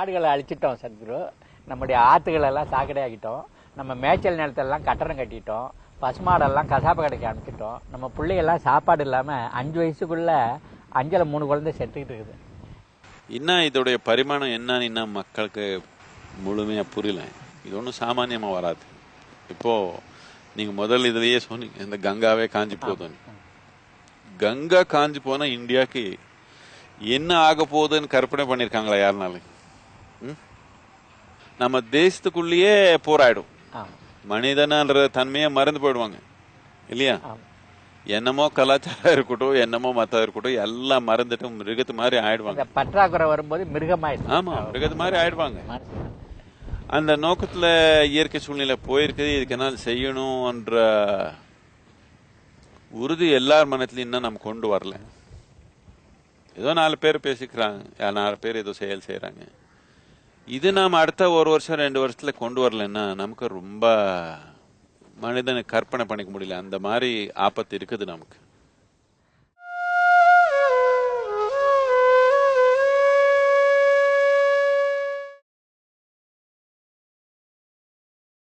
காடுகளை அழிச்சிட்டோம் சத்குரு. நம்முடைய ஆத்துக்களை எல்லாம் சாக்கடை ஆக்கிட்டோம் நம்ம மேய்ச்சல் நிலத்தெல்லாம் கட்டடம் கட்டிட்டோம். பசுமாடெல்லாம் கசாப்பு கடைக்கு அனுப்பிச்சிட்டோம். நம்ம பிள்ளைகள்லாம் சாப்பாடு இல்லாம அஞ்சு வயசுக்குள்ள அஞ்சல மூணு குழந்தை செத்துக்கிட்டு இருக்குது. இன்னும் இதோடைய பரிமாணம் என்னன்னு இன்னும் மக்களுக்கு முழுமையா புரியல. இது ஒன்றும் சாமானியமா வராது. இப்போ நீங்க முதல் இதுலயே சொன்னீங்க இந்த கங்காவே காஞ்சி போகுதுன்னு கங்கா காஞ்சி போனா இந்தியாக்கு என்ன ஆக போகுதுன்னு கற்பனை பண்ணிருக்காங்களா யாருனாலும்? நம்ம தேசத்துக்குள்ளேயே போராடும் மனிதனன்ற தன்மையை மறந்து போயிடுவாங்க. இல்லையா? என்னமோ கலாச்சாரம் இருக்கட்டும் என்னமோ மத்தம் இருக்கட்டும் எல்லாம் மறந்துட்டு மிருகத்து மாதிரி ஆயிடுவாங்க. பற்றாக்குறை வரும்போது மிருகமாயிடுச்சு ஆமா மிருகத்து மாதிரி ஆயிடுவாங்க. அந்த நோக்கத்துல இயற்கை சூழ்நிலை போயிருக்குது இதுக்கு என்ன செய்யணும்ன்ற உறுதி எல்லார் மனத்திலும் இன்னும் நம்ம கொண்டு வரல. ஏதோ நாலு பேர் பேசிக்கிறாங்க நாலு பேர் ஏதோ செயல் செய்யறாங்க இது நாம் அடுத்த ஒரு வருஷம் ரெண்டு வருஷத்துல கொண்டு வரலன்னா நமக்கு ரொம்ப மனிதனுக்கு கற்பனை பண்ணிக்க முடியல. அந்த மாதிரி ஆபத்து இருக்குது நமக்கு.